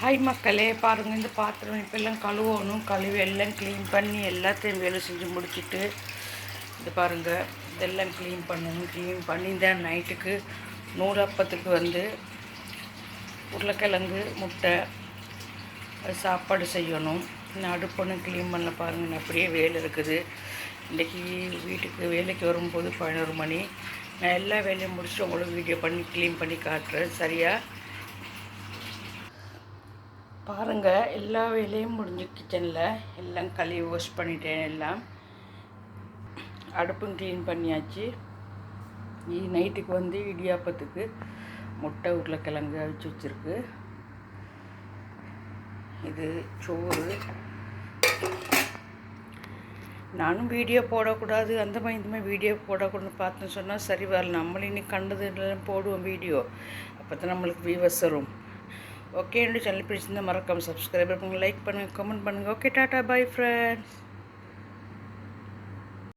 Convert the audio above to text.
Hi மக்களே. பாருங்கள் இந்த பாத்திரம் இப்பெல்லாம் கழுவணும். கழுவி எல்லாம் க்ளீன் பண்ணி எல்லாத்தையும் வேலை செஞ்சு முடிச்சிட்டு இது பாருங்கள் இதெல்லாம் க்ளீன் பண்ணணும் க்ளீன் பண்ணி தான் நைட்டுக்கு நூலப்பத்துக்கு வந்து உருளைக்கிழங்கு முட்டை சாப்பாடு செய்யணும். இன்னும் அடுப்பொன்னும் க்ளீன் பண்ணல பாருங்கள் அப்படியே வேலை இருக்குது. இன்றைக்கி வீட்டுக்கு வேலைக்கு வரும்போது பதினோரு மணி. நான் எல்லா வேலையும் முடிச்சுட்டு உங்களுக்கு வீடியோ பண்ணி க்ளீன் பண்ணி காட்டுறேன். சரியாக பாருங்கள் எல்லா வேலையும் முடிஞ்சு கிச்சனில் எல்லாம் கழுவி வாஷ் பண்ணிட்டேன் எல்லாம். அடுப்பும் க்ளீன் பண்ணியாச்சு. நீ நைட்டுக்கு வந்து இடியாப்பத்துக்கு முட்டை உருளைக்கிழங்கு அவிச்சு வச்சுருக்கு. இது சோறு. நானும் வீடியோ போடக்கூடாது. அந்த மாதிரி இந்த மாதிரி வீடியோ போடக்கூடாதுன்னு பார்த்துன்னு சொன்னால் சரி வரல நம்மளும் இன்னைக்கு கண்டது போடுவோம் வீடியோ. அப்போ தான் நம்மளுக்கு வியூவர்ஸ் வரும். ஓகே என்னோட சேனல் பிடிச்சிருந்தா மறக்காமல் சப்ஸ்கிரைப் பண்ணுங்கள் லைக் பண்ணுங்கள் கமெண்ட் பண்ணுங்கள் ஓகே டாட்டா பை ஃப்ரெண்ட்ஸ்